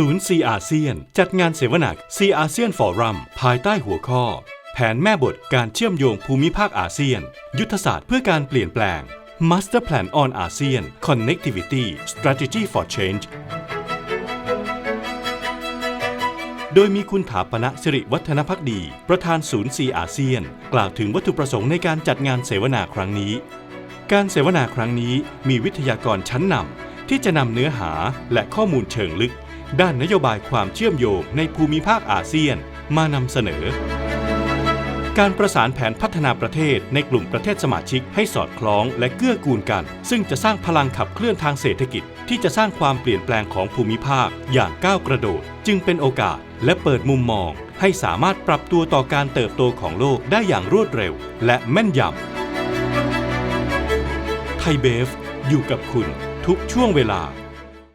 ศูนย์ซีอาเซียนจัดงานเสวนาซีอาเซียนฟอรัมภายใต้หัวข้อ แผนแม่บทการเชื่อมโยงภูมิภาคอาเซียน ยุทธศาสตร์เพื่อการเปลี่ยนแปลง Master Plan on ASEAN Connectivity Strategy for Change โดยมีคุณถาปณะสิริวัฒนพักดี ประธานศูนย์ซีอาเซียน กล่าวถึงวัตถุประสงค์ในการจัดงานเสวนาครั้งนี้ การเสวนาครั้งนี้มีวิทยากรชั้นนำที่จะนำเนื้อหาและข้อมูลเชิงลึก ด้านนโยบายความเชื่อมโยงในภูมิภาคอาเซียนมานำเสนอ การประสานแผนพัฒนาประเทศในกลุ่มประเทศสมาชิกให้สอดคล้องและเกื้อกูลกัน ซึ่งจะสร้างพลังขับเคลื่อนทางเศรษฐกิจ ที่จะสร้างความเปลี่ยนแปลงของภูมิภาคอย่างก้าวกระโดด จึงเป็นโอกาสและเปิดมุมมอง ให้สามารถปรับตัวต่อการเติบโตของโลกได้อย่างรวดเร็ว และแม่นยำไทยเบฟอยู่กับคุณทุกช่วงเวลา